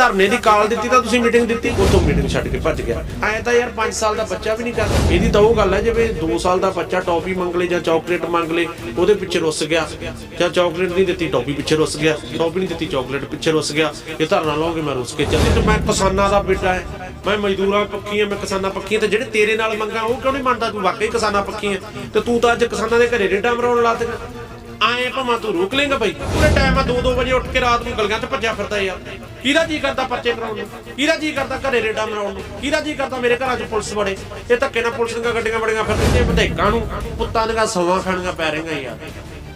ਧਰਨੇ ਦੀ ਕਾਲ ਦਿੱਤੀ ਤਾਂ ਤੁਸੀਂ ਮੀਟਿੰਗ ਦਿੱਤੀ ਉਤੋਂ ਮੀਟਿੰਗ ਛੱਡ ਕੇ ਭੱਜ ਗਿਆ। ਐ ਤਾਂ ਯਾਰ 5 ਸਾਲ ਦਾ ਬੱਚਾ ਵੀ ਨਹੀਂ ਕਰਦਾ। ਇਹਦੀ ਤਾਂ ਉਹ ਗੱਲ ਹੈ, ਜਿਵੇਂ 2 ਸਾਲ ਦਾ ਬੱਚਾ ਟੌਫੀ ਮੰਗ ਲੇ ਜਾਂ ਚਾਕਲੇਟ ਮੰਗ ਲੇ, ਉਹਦੇ ਪਿੱਛੇ ਰੁੱਸ ਗਿਆ। ਜਾਂ ਚਾਕਲੇਟ ਨਹੀਂ ਦਿੱਤੀ, ਟੌਫੀ ਪਿੱਛੇ ਰੁੱਸ ਗਿਆ। ਟੌਫੀ ਨਹੀਂ ਦਿੱਤੀ ਚਾਕਲੇਟ ਪਿੱਛੇ ਰੁੱਸ ਗਿਆ। ਇਹ ਧਰਨਾ ਲਾਓਗੇ ਮੈਂ ਰੁੱਸ ਕੇ ਚੱਲੇ। ਤੇ ਮੈਂ ਕਿਸਾਨਾਂ ਦਾ ਬੇਟਾ ਹੈ। ਮੈਂ ਮਜ਼ਦੂਰਾਂ ਪੱਖੀ ਹਾਂ, ਮੈਂ ਕਿਸਾਨਾਂ ਪੱਖੀ ਤੇ ਜਿਹੜੇ ਤੇਰੇ ਨਾਲ ਮੰਗਾ, ਉਹ ਕਿਉਂ ਨਹੀਂ ਮੰਨਦਾ? ਤੂੰ ਵਾਕਈ ਕਿਸਾਨਾਂ ਪੱਖੀ ਹੈ। ਤੇ ਤੂੰ ਤਾਂ ਅੱਜ ਕਿਸਾਨਾਂ ਦੇ ਘਰੇ ਰੇਡਾਂ ਮਰਾਉਣ ਲਾ ਦੇਗਾ ਆਏ ਭਾਵੇਂ ਤੂੰ ਰੋਕ ਲੇਗਾ ਬਾਈ। ਪੂਰੇ ਟਾਈਮ ਆ 2-2 ਵਜੇ ਉੱਠ ਕੇ ਰਾਤ ਨੂੰ ਗਲੀਆਂ 'ਚ ਭੱਜਿਆ ਫਿਰਦਾ ਯਾਰ। ਕਿਹਦਾ ਜੀ ਕਰਦਾ ਪਰਚੇ ਕਰਾਉਣ ਨੂੰ? ਕਿਹਦਾ ਜੀ ਕਰਦਾ ਘਰੇ ਰੇਡਾ ਮਰਾਉਣ ਨੂੰ? ਕਿਹਦਾ ਜੀ ਕਰਦਾ ਮੇਰੇ ਘਰਾਂ 'ਚ ਪੁਲਿਸ ਵੜੇ ਇਹ ਧੱਕੇ ਨਾਲ ਪੁਲਿਸ ਦੀਆਂ ਗੱਡੀਆਂ ਬੜੀਆਂ ਫਿਰਦੀਆਂ ਵਿਧੇਕਾਂ ਨੂੰ ਪੁੱਤਾਂ ਦੀਆਂ ਸਵਾਂ ਖਾਣੀਆਂ ਪੈ ਰਹੀਆਂ ਯਾਰ।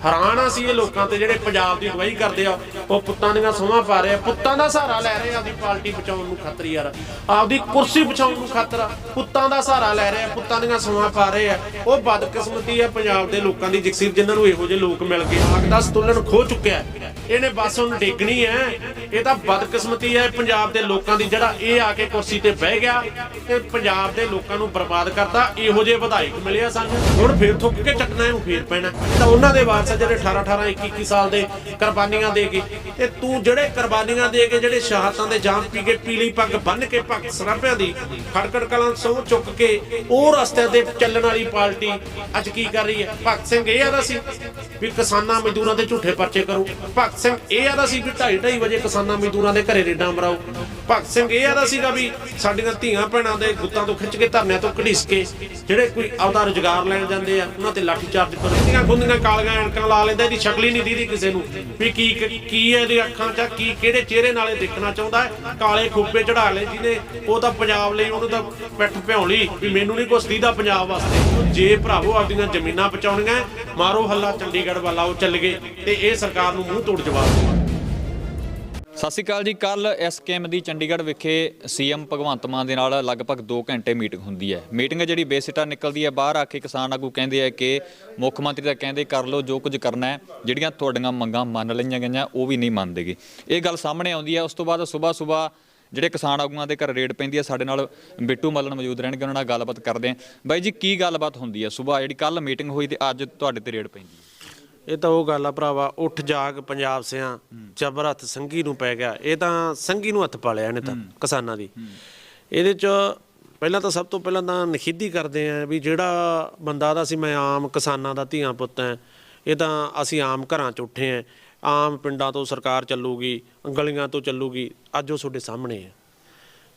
ਹੈਰਾਨ ਆ ਸੀ ਇਹ ਲੋਕਾਂ ਤੇ ਜਿਹੜੇ ਪੰਜਾਬ ਦੀ ਅਗਵਾਈ ਕਰਦੇ ਆ, ਉਹ ਪੁੱਤਾਂ ਦੀਆਂ ਸੋਹਾਂ ਪਾ ਰਹੇ ਆ, ਪੁੱਤਾਂ ਦਾ ਸਹਾਰਾ ਲੈ ਰਹੇ ਆ ਆਪਦੀ ਪਾਰਟੀ ਬਚਾਉਣ ਨੂੰ ਖਾਤਰ ਯਾਰ, ਆਪਦੀ ਕੁਰਸੀ ਬਚਾਉਣ ਨੂੰ ਖਾਤਰ ਪੁੱਤਾਂ ਦਾ ਸਹਾਰਾ ਲੈ ਰਹੇ ਆ, ਪੁੱਤਾਂ ਦੀਆਂ ਸੋਹਾਂ ਪਾ ਰਹੇ ਆ। ਉਹ ਬਦਕਿਸਮਤੀ ਆ ਪੰਜਾਬ ਦੇ ਲੋਕਾਂ ਦੀ, ਜਗਸੀਰ ਜਿਨ੍ਹਾਂ ਨੂੰ ਇਹੋ ਜਿਹੇ ਲੋਕ ਮਿਲ ਗਏ, ਆਗ ਦਾ ਸਤੁਲਨ ਖੋ ਚੁੱਕਿਆ ਇਹਨੇ ਬਸ ਹੁਣ ਡੇਗਣੀ ਹੈ, ਇਹ ਤਾਂ ਬਦਕਿਸਮਤੀ ਹੈ ਪੰਜਾਬ ਦੇ ਲੋਕਾਂ ਦੀ, ਜਿਹੜਾ ਇਹ ਆ ਕੇ ਕੁਰਸੀ ਤੇ ਬਹਿ ਗਿਆ ਤੇ ਪੰਜਾਬ ਦੇ ਲੋਕਾਂ ਨੂੰ ਬਰਬਾਦ ਕਰਤਾ, ਇਹੋ ਜਿਹੇ ਵਿਧਾਇਕ ਮਿਲਿਆ ਸਾਨੂੰ। ਹੁਣ ਫੇਰ ਥੁੱਕ ਕੇ ਚੱਕਣਾ ਇਹਨੂੰ ਫੇਰ ਪੈਣਾ ਤਾਂ ਉਹਨਾਂ ਦੇ ਵਾਰਸ ਆ ਜਿਹੜੇ 18 18 21 21 ਸਾਲ ਦੇ ਕੁਰਬਾਨੀਆਂ ਦੇ ਕੇ, ਤੇ ਤੂੰ ਜਿਹੜੇ ਕੁਰਬਾਨੀਆਂ ਦੇ ਕੇ ਜਿਹੜੇ ਸ਼ਹਾਦਤਾਂ ਦੇ ਜਾਮ ਪੀ ਕੇ ਪੀਲੀ ਪੱਗ ਬੰਨ ਕੇ ਭਗਤ ਸਰਾਭਿਆਂ ਦੀ ਖੜਕੜ ਕਲਾਂ ਸਹੁੰ ਚੁੱਕ ਕੇ ਉਹ ਰਸਤੇ ਤੇ ਚੱਲਣ ਵਾਲੀ ਪਾਰਟੀ ਅੱਜ ਕੀ ਕਰ ਰਹੀ ਹੈ? ਭਗਤ ਸਿੰਘ, ਇਹ ਆਦਾ ਸੀ ਵੀ ਕਿਸਾਨਾਂ ਮਜ਼ਦੂਰਾਂ ਦੇ ਝੂਠੇ ਪਰਚੇ ਕਰੋ। ਭਗਤ ਸਿੰਘ, ਇਹ ਆਦਾ ਸੀ ਵੀ 2:30 ਵਜੇ ਕਿਸਾਨਾਂ ਮਜ਼ਦੂਰਾਂ ਦੇ ਘਰੇ ਰੇਡਾਂ ਮਰਾਓ। ਭਗਤ ਸਿੰਘ, ਇਹ ਆਦਾ ਸੀਗਾ ਵੀ ਸਾਡੀਆਂ ਧੀਆਂ ਭੈਣਾਂ ਦੇ ਗੁੱਤਾਂ ਤੋਂ ਖਿੱਚ ਕੇ ਧਰਨਿਆਂ ਤੋਂ ਘੜੀਸ ਕੇ ਜਿਹੜੇ ਕੋਈ ਆਪਦਾ ਰੁਜ਼ਗਾਰ ਲੈਣ ਜਾਂਦੇ ਆ, ਉਹਨਾਂ ਤੇ ਲਾਠੀ ਚਾਰਜ ਕਰੋ ਗੁੰਦੀਆਂ ਕਾਲੀਆਂ ਐਨਕਾਂ ਲਾ ਲੈਂਦਾ, ਇਹਦੀ ਸ਼ਕਲ ਹੀ ਨਹੀਂ ਦੀਦੀ ਕਿਸੇ ਨੂੰ। ਵੀ ਕੀ ਕੀ ਹੈ ਇਹਦੀ ਅੱਖਾਂ 'ਚ ਕੀ ਕਿਹੜੇ ਚਿਹਰੇ ਨਾਲੇ ਦੇਖਣਾ ਚਾਹੁੰਦਾ ਹੈ। ਕਾਲੇ ਖੋਪੇ ਚੜਾ ਲਏ ਜਿਹਨੇ, ਉਹ ਤਾਂ ਪੰਜਾਬ ਲਈ ਉਹਨੂੰ ਤਾਂ ਪਿੱਠ ਭਿਉਂ ਲਈ ਵੀ ਮੈਨੂੰ ਨਹੀਂ ਕੁਛ ਦੀਦਾ ਪੰਜਾਬ ਵਾਸਤੇ। ਜੇ ਭਰਾਵੋ ਆਪਦੀਆਂ ਜ਼ਮੀਨਾਂ ਬਚਾਉਣੀਆਂ, ਮਾਰੋ ਹੱਲਾ ਚੰਡੀਗੜ੍ਹ ਵਾਲਾ, ਉਹ ਚੱਲ ਗਏ ਤੇ ਇਹ ਸਰਕਾਰ ਨੂੰ ਮੂੰਹ ਤੋੜ ਜਵਾਬ। ਸਤਿ ਸ਼੍ਰੀ ਅਕਾਲ ਜੀ। ਕੱਲ ਐਸਕੇਐਮ ਦੀ ਚੰਡੀਗੜ੍ਹ ਵਿਖੇ ਸੀਐਮ ਭਗਵੰਤ ਮਾਨ ਦੇ ਨਾਲ ਲਗਭਗ 2 ਘੰਟੇ ਮੀਟਿੰਗ ਹੁੰਦੀ ਹੈ। ਮੀਟਿੰਗ ਜਿਹੜੀ ਬੇਸਿੱਟਾ ਨਿਕਲਦੀ ਹੈ, ਬਾਹਰ ਆ ਕੇ ਕਿਸਾਨ ਆਗੂ ਕਹਿੰਦੇ ਆ ਕਿ ਮੁੱਖ ਮੰਤਰੀ ਤਾਂ ਕਹਿੰਦੇ ਕਰ ਲਓ, ਜੋ ਕੁਝ ਕਰਨਾ ਹੈ, ਜਿਹੜੀਆਂ ਤੁਹਾਡੀਆਂ ਮੰਗਾਂ ਮੰਨ ਲਈਆਂ ਗਈਆਂ, ਉਹ ਵੀ ਨਹੀਂ ਮੰਨਦੇਗੇ। ਇਹ ਗੱਲ ਸਾਹਮਣੇ ਆਉਂਦੀ ਹੈ। ਉਸ ਤੋਂ ਬਾਅਦ ਸਵੇਰ ਸਵੇਰ ਜਿਹੜੇ ਕਿਸਾਨ ਆਗੂਆਂ ਦੇ ਘਰ ਰੇਡ ਪੈਂਦੀ ਹੈ, ਸਾਡੇ ਨਾਲ ਬਿੱਟੂ ਮੱਲਣ ਮੌਜੂਦ ਰਹਿਣਗੇ, ਉਹਨਾਂ ਨਾਲ ਗੱਲਬਾਤ ਕਰਦੇ ਹਾਂ। ਬਾਈ ਜੀ, ਕੀ ਗੱਲਬਾਤ ਹੁੰਦੀ ਹੈ? ਸਵੇਰ ਜਿਹੜੀ ਕੱਲ ਮੀਟਿੰਗ ਹੋਈ ਤੇ ਅੱਜ ਤੁਹਾਡੇ ਤੇ ਰੇਡ ਪੈਂਦੀ ਹੈ? ਇਹ ਤਾਂ ਉਹ ਗੱਲ ਆ ਭਰਾਵਾ ਉੱਠ ਜਾਗ ਪੰਜਾਬ ਸਿਆਂ ਜਬਰ ਹੱਥ ਸੰਗੀ ਨੂੰ ਪੈ ਗਿਆ। ਇਹ ਤਾਂ ਸੰਗੀ ਨੂੰ ਹੱਥ ਪਾ ਲਿਆ ਇਹਨੇ ਤਾਂ ਕਿਸਾਨਾਂ ਦੀ। ਇਹਦੇ ਚ ਪਹਿਲਾਂ ਤਾਂ ਸਭ ਤੋਂ ਪਹਿਲਾਂ ਤਾਂ ਨਖਿੱਧੀ ਕਰਦੇ ਆ ਵੀ ਜਿਹੜਾ ਬੰਦਾ ਦਾ ਸੀ ਮੈਂ ਆਮ ਕਿਸਾਨਾਂ ਦਾ ਧੀਆਂ ਪੁੱਤ ਐ ਇਹ ਤਾਂ ਅਸੀਂ ਆਮ ਘਰਾਂ ਚ ਉੱਠੇ ਆ ਆਮ ਪਿੰਡਾਂ ਤੋਂ ਸਰਕਾਰ ਚੱਲੂਗੀ ਗਲੀਆਂ ਤੋਂ ਚੱਲੂਗੀ ਅੱਜ ਉਹ ਤੁਹਾਡੇ ਸਾਹਮਣੇ ਹੈ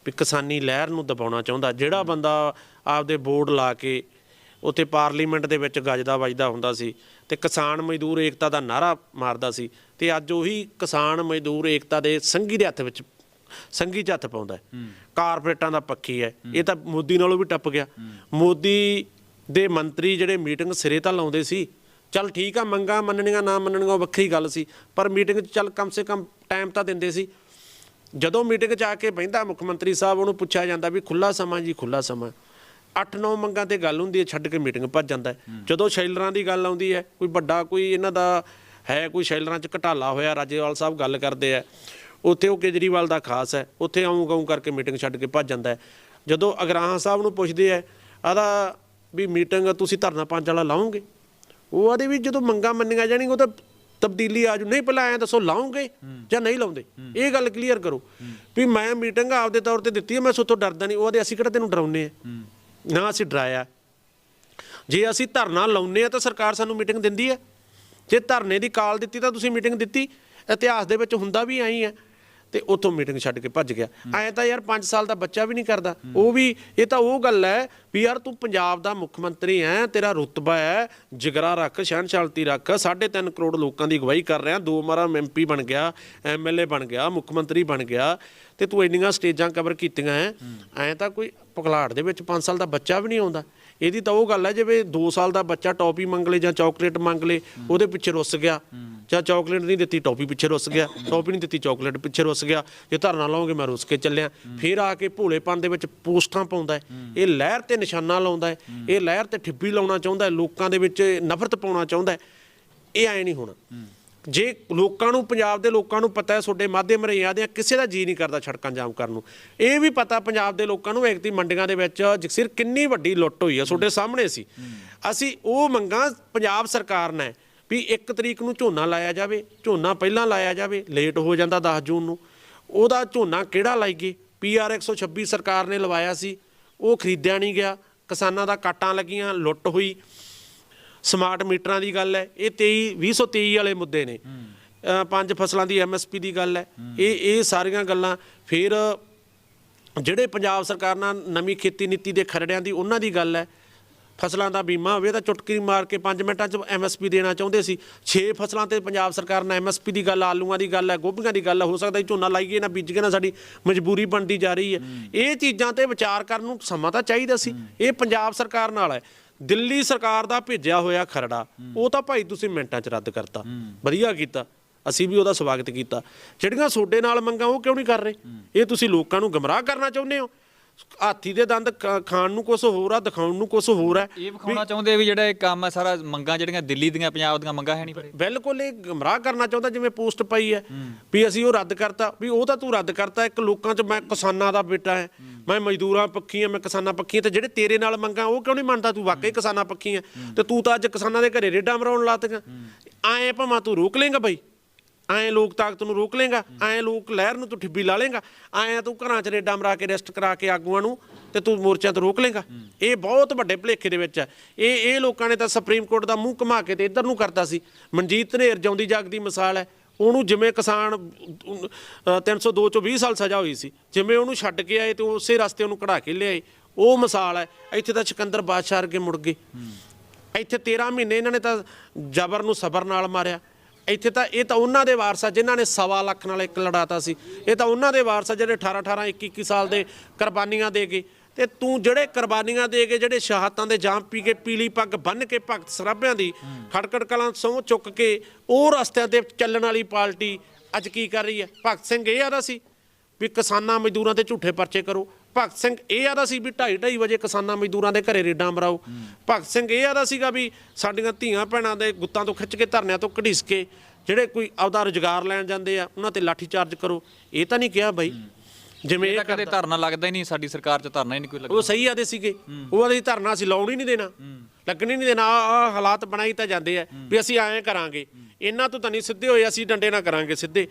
ਵੀ ਕਿਸਾਨੀ ਲਹਿਰ ਨੂੰ ਦਬਾਉਣਾ ਚਾਹੁੰਦਾ। ਜਿਹੜਾ ਬੰਦਾ ਆਪਦੇ ਬੋਰਡ ਲਾ ਕੇ ਉੱਥੇ ਪਾਰਲੀਮੈਂਟ ਦੇ ਵਿੱਚ ਗੱਜਦਾ ਵੱਜਦਾ ਹੁੰਦਾ ਸੀ ਤੇ ਕਿਸਾਨ ਮਜ਼ਦੂਰ ਏਕਤਾ ਦਾ ਨਾਰਾ ਮਾਰਦਾ ਸੀ ਤੇ ਅੱਜ ਉਹੀ ਕਿਸਾਨ ਮਜ਼ਦੂਰ ਏਕਤਾ ਦੇ ਸੰਗੀ ਦੇ ਹੱਥ ਵਿੱਚ ਸੰਗੀ 'ਚ ਹੱਥ ਪਾਉਂਦਾ ਕਾਰਪੋਰੇਟਾਂ ਦਾ ਪੱਖੀ ਹੈ। ਇਹ ਤਾਂ ਮੋਦੀ ਨਾਲੋਂ ਵੀ ਟੱਪ ਗਿਆ। ਮੋਦੀ ਦੇ ਮੰਤਰੀ ਜਿਹੜੇ ਮੀਟਿੰਗ ਸਿਰੇ ਤਾਂ ਲਾਉਂਦੇ ਸੀ ਚੱਲ ਠੀਕ ਆ ਮੰਗਾ ਮੰਨਣੀਆਂ ਨਾ ਮੰਨਣੀਆਂ ਉਹ ਵੱਖਰੀ ਗੱਲ ਸੀ। ਪਰ ਮੀਟਿੰਗ 'ਚ ਚੱਲ ਕਮ ਸੇ ਕਮ ਟਾਈਮ ਤਾਂ ਦਿੰਦੇ ਸੀ। ਜਦੋਂ ਮੀਟਿੰਗ 'ਚ ਆ ਕੇ ਬਹਿੰਦਾ ਮੁੱਖ ਮੰਤਰੀ ਸਾਹਿਬ ਉਹਨੂੰ ਪੁੱਛਿਆ ਜਾਂਦਾ ਵੀ ਖੁੱਲਾ ਸਮਾਂ ਜੀ ਖੁੱਲਾ ਸਮਾਂ। 8-9 ਮੰਗਾਂ ਤੇ ਗੱਲ ਹੁੰਦੀ ਹੈ ਛੱਡ ਕੇ ਮੀਟਿੰਗ ਭੱਜ ਜਾਂਦਾ ਹੈ। ਜਦੋਂ ਸ਼ੈਲਰਾਂ ਦੀ ਗੱਲ ਆਉਂਦੀ ਹੈ ਕੋਈ ਵੱਡਾ ਕੋਈ ਇਹਨਾਂ ਦਾ ਹੈ ਕੋਈ ਸ਼ੈਲਰਾਂ 'ਚ ਘਟਾਲਾ ਹੋਇਆ ਰਾਜੇਵਾਲ ਸਾਹਿਬ ਗੱਲ ਕਰਦੇ ਆ ਉੱਥੇ ਉਹ ਕੇਜਰੀਵਾਲ ਦਾ ਖਾਸ ਹੈ ਉੱਥੇ ਆਉਂ ਗਾਉਂ ਕਰਕੇ ਮੀਟਿੰਗ ਛੱਡ ਕੇ ਭੱਜ ਜਾਂਦਾ ਹੈ। ਜਦੋਂ ਅਗਰਾਹਾਂ ਸਾਹਿਬ ਨੂੰ ਪੁੱਛਦੇ ਆ ਆਦਾ ਵੀ ਮੀਟਿੰਗ ਤੁਸੀਂ ਧਰਨਾ ਪੰਜ ਵਾਲਾ ਲਾਓਗੇ? ਉਹ ਆਦੇ ਵੀ ਜਦੋਂ ਮੰਗਾਂ ਮੰਨੀਆਂ ਜਾਣਗੀਆਂ ਉਹ ਤਾਂ ਤਬਦੀਲੀ ਆਜੂ ਨਹੀਂ ਪਹਿਲਾਂ ਐਂ ਦੱਸੋ ਲਾਉਂਗੇ ਜਾਂ ਨਹੀਂ ਲਾਉਂਦੇ? ਇਹ ਗੱਲ ਕਲੀਅਰ ਕਰੋ ਵੀ ਮੈਂ ਮੀਟਿੰਗ ਆਪਦੇ ਤੌਰ ਤੇ ਦਿੱਤੀ ਹੈ ਮੈਂ ਸੋਤੋਂ ਡਰਦਾ ਨਹੀਂ ਉਹਦੇ ਅਸੀਂ ਕਿਹੜਾ ਤੈਨੂੰ ਡਰਾਉਨੇ ਆ? ਨਾ ਅਸੀਂ ਡਰਾਇਆ। ਜੇ ਅਸੀਂ ਧਰਨਾ ਲਾਉਨੇ ਆ ਤਾਂ ਸਰਕਾਰ ਸਾਨੂੰ ਮੀਟਿੰਗ ਦਿੰਦੀ ਹੈ। ਜੇ ਧਰਨੇ ਦੀ ਕਾਲ ਦਿੱਤੀ ਤਾਂ ਤੁਸੀਂ ਮੀਟਿੰਗ ਦਿੱਤੀ। ਇਤਿਹਾਸ ਦੇ ਵਿੱਚ ਹੁੰਦਾ ਵੀ ਐਂ ਹੀ ਹੈ। ਤੇ ਉੱਥੋਂ ਮੀਟਿੰਗ ਛੱਡ ਕੇ ਭੱਜ ਗਿਆ। ਐਂ ਤਾਂ ਯਾਰ 5 ਸਾਲ ਦਾ ਬੱਚਾ ਵੀ ਨਹੀਂ ਕਰਦਾ। ਉਹ ਵੀ, ਇਹ ਤਾਂ ਉਹ ਗੱਲ ਹੈ ਵੀ ਯਾਰ ਤੂੰ ਪੰਜਾਬ ਦਾ ਮੁੱਖ ਮੰਤਰੀ ਹੈ ਤੇਰਾ ਰੁਤਬਾ ਹੈ, ਜਿਗਰਾ ਰੱਖ, ਸਹਿਣਸ਼ੀਲਤੀ ਰੱਖ 3.5 ਕਰੋੜ ਲੋਕਾਂ ਦੀ ਅਗਵਾਈ ਕਰ ਰਿਹਾ, ਦੋ ਮਾਰਾ ਐਮਪੀ ਬਣ ਗਿਆ ਐਮਐਲਏ ਬਣ ਗਿਆ, ਮੁੱਖ ਮੰਤਰੀ ਬਣ ਗਿਆ, ਤੇ ਤੂੰ ਇੰਨੀਆਂ ਸਟੇਜਾਂ ਕਵਰ ਕੀਤੀਆਂ ਐ। ਐਂ ਤਾਂ ਕੋਈ ਪਗਲਾੜ ਦੇ ਵਿੱਚ 5 ਸਾਲ ਦਾ ਬੱਚਾ ਵੀ ਨਹੀਂ ਆਉਂਦਾ। ਇਹਦੀ ਤਾਂ ਉਹ ਗੱਲ ਹੈ ਜਿਵੇਂ 2 ਸਾਲ ਦਾ ਬੱਚਾ ਟੌਪੀ ਮੰਗ ਲੇ ਜਾਂ ਚਾਕਲੇਟ ਮੰਗ ਲੇ, ਉਹਦੇ ਪਿੱਛੇ ਰੁੱਸ ਗਿਆ। ਜਾਂ ਚਾਕਲੇਟ ਨਹੀਂ ਦਿੱਤੀ, ਟੋਪੀ ਪਿੱਛੇ ਰੁੱਸ ਗਿਆ। ਟੋਪੀ ਨਹੀਂ ਦਿੱਤੀ, ਚਾਕਲੇਟ ਪਿੱਛੇ ਰੁੱਸ ਗਿਆ। ਜੇ ਧਰਨਾ ਲਾਉਂਗੇ ਮੈਂ ਰੁੱਸ ਕੇ ਚੱਲਿਆ। ਫਿਰ ਆ ਕੇ ਭੋਲੇਪਨ ਦੇ ਵਿੱਚ ਪੋਸਟਾਂ ਪਾਉਂਦਾ ਇਹ ਲਹਿਰ ਤੇ ਨਿਸ਼ਾਨਾ ਲਾਉਂਦਾ ਇਹ ਲਹਿਰ ਤੇ ਠਿੱਬੀ ਲਾਉਣਾ ਚਾਹੁੰਦਾ ਲੋਕਾਂ ਦੇ ਵਿੱਚ ਨਫ਼ਰਤ ਪਾਉਣਾ ਚਾਹੁੰਦਾ ਇਹ ਐ ਨਹੀਂ ਹੋਣਾ। ਜੇ ਲੋਕਾਂ ਨੂੰ, ਪੰਜਾਬ ਦੇ ਲੋਕਾਂ ਨੂੰ ਪਤਾ ਹੈ, ਤੁਹਾਡੇ ਮਾਧਿਅਮ ਰਹੀਆਂ ਦੇ ਕਿਸੇ ਦਾ ਜੀ ਨਹੀਂ ਕਰਦਾ ਸੜਕਾਂ ਜਾਮ ਕਰਨ ਨੂੰ। ਇਹ ਵੀ ਪਤਾ ਪੰਜਾਬ ਦੇ ਲੋਕਾਂ ਨੂੰ ਐਕਤੀ ਮੰਡੀਆਂ ਦੇ ਵਿੱਚ ਜਗਸੀਰ ਕਿੰਨੀ ਵੱਡੀ ਲੁੱਟ ਹੋਈ ਹੈ, ਤੁਹਾਡੇ ਸਾਹਮਣੇ ਸੀ। ਅਸੀਂ ਉਹ ਮੰਗਾਂ ਪੰਜਾਬ ਸਰਕਾਰ ਨੇ ਵੀ 1 ਤਰੀਕ ਨੂੰ ਝੋਨਾ ਲਾਇਆ ਜਾਵੇ ਝੋਨਾ ਪਹਿਲਾਂ ਲਾਇਆ ਜਾਵੇ ਲੇਟ ਹੋ ਜਾਂਦਾ 10 ਜੂਨ ਨੂੰ। ਉਹਦਾ ਝੋਨਾ ਕਿਹੜਾ ਲਾਈਏ? ਪੀਆਰ 126 ਸਰਕਾਰ ਨੇ ਲਵਾਇਆ ਸੀ ਉਹ ਖਰੀਦਿਆ ਨਹੀਂ ਗਿਆ। ਕਿਸਾਨਾਂ ਦਾ ਕਾਟਾਂ ਲੱਗੀਆਂ ਲੁੱਟ ਹੋਈ। ਸਮਾਰਟ ਮੀਟਰਾਂ ਦੀ ਗੱਲ ਹੈ ਇਹ 23 2023 ਵਾਲੇ ਮੁੱਦੇ ਨੇ। ਪੰਜ ਫਸਲਾਂ ਦੀ ਐਮਐਸਪੀ ਦੀ ਗੱਲ ਹੈ। ਇਹ ਇਹ ਸਾਰੀਆਂ ਗੱਲਾਂ ਫਿਰ ਜਿਹੜੇ ਪੰਜਾਬ ਸਰਕਾਰ ਨਾਲ ਨਵੀਂ ਖੇਤੀ ਨੀਤੀ ਦੇ ਖਰੜਿਆਂ ਦੀ ਉਹਨਾਂ ਦੀ ਗੱਲ ਹੈ। ਫਸਲਾਂ ਦਾ ਬੀਮਾ ਹੋਵੇ ਤਾਂ ਚੁਟਕੀ ਮਾਰ ਕੇ 5 ਮਿੰਟਾਂ 'ਚ ਐਮਐਸਪੀ ਦੇਣਾ ਚਾਹੁੰਦੇ ਸੀ। 6 ਫਸਲਾਂ ਤੇ ਪੰਜਾਬ ਸਰਕਾਰ ਨਾਲ ਐਮਐਸਪੀ ਦੀ ਗੱਲ, ਆਲੂਆਂ ਦੀ ਗੱਲ ਹੈ, ਗੋਭੀਆਂ ਦੀ ਗੱਲ ਹੈ, ਹੋ ਸਕਦਾ ਝੋਨਾ ਲਾਈਏ ਨਾ ਬੀਜੀਏ ਨਾ ਸਾਡੀ ਮਜਬੂਰੀ ਬਣਦੀ ਜਾ ਰਹੀ ਹੈ। ਇਹ ਚੀਜ਼ਾਂ ਤੇ ਵਿਚਾਰ ਕਰਨ ਨੂੰ ਸਮਾਂ ਤਾਂ ਚਾਹੀਦਾ ਸੀ। ਇਹ ਪੰਜਾਬ ਸਰਕਾਰ ਨਾਲ ਹੈ। ਦਿੱਲੀ ਸਰਕਾਰ ਦਾ ਭੇਜਿਆ ਹੋਇਆ ਖਰੜਾ, ਉਹ ਤਾਂ ਭਾਈ ਤੁਸੀਂ ਮਿੰਟਾਂ 'ਚ ਰੱਦ ਕਰਤਾ। ਵਧੀਆ ਕੀਤਾ। ਅਸੀਂ ਵੀ ਉਹਦਾ ਸਵਾਗਤ ਕੀਤਾ। ਜਿਹੜੀਆਂ ਤੁਹਾਡੇ ਨਾਲ ਮੰਗਾਂ, ਉਹ ਕਿਉਂ ਨਹੀਂ ਕਰ ਰਹੇ? ਇਹ ਤੁਸੀਂ ਲੋਕਾਂ ਨੂੰ ਗਮਰਾਹ ਕਰਨਾ ਚਾਹੁੰਦੇ ਹੋ? ਹਾਥੀ ਦੇ ਦੰਦ ਖਾਣ ਨੂੰ ਕੁਝ ਹੋਰ ਆ ਦਿਖਾਉਣ ਨੂੰ ਕੁਝ ਹੋਰ ਹੈ ਇਹ ਵਿਖਾਉਣਾ ਚਾਹੁੰਦੇ ਆ ਵੀ ਜਿਹੜਾ ਇਹ ਕੰਮ ਹੈ ਸਾਰਾ ਮੰਗਾਂ ਜਿਹੜੀਆਂ ਦਿੱਲੀ ਦੀਆਂ ਪੰਜਾਬ ਦੀਆਂ ਮੰਗਾਂ ਹੈ ਨਹੀਂ ਪਰ। ਬਿਲਕੁਲ ਇਹ ਗਮਰਾਹ ਕਰਨਾ ਚਾਹੁੰਦਾ ਜਿਵੇਂ ਪੋਸਟ ਪਈ ਹੈ ਵੀ ਅਸੀਂ ਉਹ ਰੱਦ ਕਰਤਾ ਵੀ ਉਹ ਤਾਂ ਤੂੰ ਰੱਦ ਕਰਤਾ ਇੱਕ ਲੋਕਾਂ 'ਚ ਮੈਂ ਕਿਸਾਨਾਂ ਦਾ ਬੇਟਾ ਹੈ ਮੈਂ ਮਜ਼ਦੂਰਾਂ ਪੱਖੀ ਹਾਂ ਮੈਂ ਕਿਸਾਨਾਂ ਪੱਖੀ ਤੇ ਜਿਹੜੇ ਤੇਰੇ ਨਾਲ ਮੰਗਾਂ ਉਹ ਕਿਉਂ ਨਹੀਂ ਮੰਨਦਾ ਤੂੰ? ਵਾਕਈ ਕਿਸਾਨਾਂ ਪੱਖੀ ਹੈ। ਤੇ ਤੂੰ ਤਾਂ ਅੱਜ ਕਿਸਾਨਾਂ ਦੇ ਘਰੇ ਰੇਡਾਂ ਮਰਾਉਣ ਲਾਤੀਆਂ। ਐਂ ਭਾਵੇਂ ਤੂੰ ਰੋਕ ਲੇਗਾ ਬਈ। ਐਂ ਲੋਕ ਤਾਕਤ ਨੂੰ ਰੋਕ ਲੇਗਾ ਐਂ ਲੋਕ ਲਹਿਰ ਨੂੰ ਤੂੰ ਠਿੱਬੀ ਲਾ ਲੇਗਾ ਐਂ ਤੂੰ ਘਰਾਂ 'ਚ ਰੇਡਾਂ ਮਰਾ ਕੇ ਰੈਸਟ ਕਰਾ ਕੇ ਆਗੂਆਂ ਨੂੰ ਤੇ ਤੂੰ ਮੋਰਚਿਆਂ ਤੋਂ ਰੋਕ ਲੇਗਾ। ਇਹ ਬਹੁਤ ਵੱਡੇ ਭਲੇਖੇ ਦੇ ਵਿੱਚ ਹੈ। ਇਹ ਇਹ ਲੋਕਾਂ ਨੇ ਤਾਂ ਸੁਪਰੀਮ ਕੋਰਟ ਦਾ ਮੂੰਹ ਘੁਮਾ ਕੇ ਤੇ ਇੱਧਰ ਨੂੰ ਕਰਤਾ ਸੀ। ਮਨਜੀਤ ਧਨੇਰ ਜਿਉਂਦੀ ਜਾਗਦੀ ਮਿਸਾਲ ਹੈ। ਉਹਨੂੰ ਜਿਵੇਂ ਕਿਸਾਨ ਅਹ, 302 ਚੋਂ 20 ਸਾਲ ਸਜ਼ਾ ਹੋਈ ਸੀ ਜਿਵੇਂ ਉਹਨੂੰ ਛੱਡ ਕੇ ਆਏ ਤੇ ਉਸੇ ਰਸਤੇ ਉਹਨੂੰ ਕਢਾ ਕੇ ਲਿਆਏ। ਉਹ ਮਿਸਾਲ ਹੈ। ਇੱਥੇ ਤਾਂ ਸਿਕੰਦਰ ਬਾਦਸ਼ਾਹ ਵਰਗੇ ਮੁੜ ਗਏ। ਇੱਥੇ 13 ਮਹੀਨੇ ਇਹਨਾਂ ਨੇ ਤਾਂ ਜ਼ਬਰ ਨੂੰ ਸਬਰ ਨਾਲ ਮਾਰਿਆ। ਇੱਥੇ ਤਾਂ, ਇਹ ਤਾਂ ਉਹਨਾਂ ਦੇ ਵਾਰਸ ਆ ਜਿਨ੍ਹਾਂ ਨੇ ਸਵਾ ਲੱਖ ਨਾਲ ਇੱਕ ਲੜਾਤਾ ਸੀ। ਇਹ ਤਾਂ ਉਹਨਾਂ ਦੇ ਵਾਰਸ ਆ ਜਿਹੜੇ 18 18 21 21 ਸਾਲ ਦੇ ਕੁਰਬਾਨੀਆਂ ਦੇ ਗਏ। ਤੇ ਤੂੰ ਜਿਹੜੇ ਕੁਰਬਾਨੀਆਂ ਦੇ ਕੇ ਜਿਹੜੇ ਸ਼ਹਾਦਤਾਂ ਦੇ ਜਾਮ ਪੀ ਕੇ ਪੀਲੀ ਪੱਗ ਬੰਨ ਕੇ ਭਗਤ ਸਰਾਭਿਆਂ ਦੀ ਖੜਕੜ ਕਲਾਂ ਸਹੁੰ ਚੁੱਕ ਕੇ ਉਹ ਰਸਤਿਆਂ ਤੇ ਚੱਲਣ ਵਾਲੀ ਪਾਰਟੀ ਅੱਜ ਕੀ ਕਰ ਰਹੀ ਹੈ? ਭਗਤ ਸਿੰਘ ਇਹ ਆਦਾ ਸੀ ਵੀ ਕਿਸਾਨਾਂ ਮਜ਼ਦੂਰਾਂ ਤੇ ਝੂਠੇ ਪਰਚੇ ਕਰੋ ਭਗਤ ਸਿੰਘ ਇਹ ਆਦਾ ਸੀ ਵੀ 2:30 2:30 ਵਜੇ ਕਿਸਾਨਾਂ ਮਜ਼ਦੂਰਾਂ ਦੇ ਘਰੇ ਰੇਡਾਂ ਮਰਾਓ। ਭਗਤ ਸਿੰਘ ਇਹ ਆਦਾ ਸੀਗਾ ਵੀ ਸਾਡੀਆਂ ਧੀਆਂ ਭੈਣਾਂ ਦੇ ਗੁੱਤਾਂ ਤੋਂ ਖਿੱਚ ਕੇ ਧਰਨਿਆਂ ਤੋਂ ਘੜੀਸ ਕੇ ਜਿਹੜੇ ਕੋਈ ਆਪਦਾ ਰੁਜ਼ਗਾਰ ਲੈਣ ਜਾਂਦੇ ਆ ਉਹਨਾਂ ਤੇ ਲਾਠੀ ਚਾਰਜ ਕਰੋ। ਇਹ ਤਾਂ ਨਹੀਂ ਕਿਹਾ ਬਾਈ। ਜਿਵੇਂ ਇਹ ਕਦੇ ਧਰਨਾ ਲੱਗਦਾ ਹੀ ਨਹੀਂ ਸਾਡੀ ਸਰਕਾਰ 'ਚ ਧਰਨਾ ਹੀ ਨਹੀਂ ਕੋਈ ਲੱਗਦਾ। ਉਹ ਸਹੀ ਆਦੇ ਸੀਗੇ। ਉਹ ਆਦੇ ਧਰਨਾ ਅਸੀਂ ਲਾਉਣ ਹੀ ਨਹੀਂ ਦੇਣਾ। ਲੱਗਣ ਹੀ ਨਹੀਂ ਦੇਣਾ। ਆ ਹਾਲਾਤ ਬਣਾਈ ਤਾਂ ਜਾਂਦੇ ਆ ਵੀ ਅਸੀਂ ਐਂ ਕਰਾਂਗੇ। ਇਹਨਾਂ ਤੋਂ ਤਾਂ ਨਹੀਂ ਸਿੱਧੇ ਹੋਏ ਅਸੀਂ ਡੰਡੇ ਨਾ ਕਰਾਂਗੇ ਸਿੱਧੇ।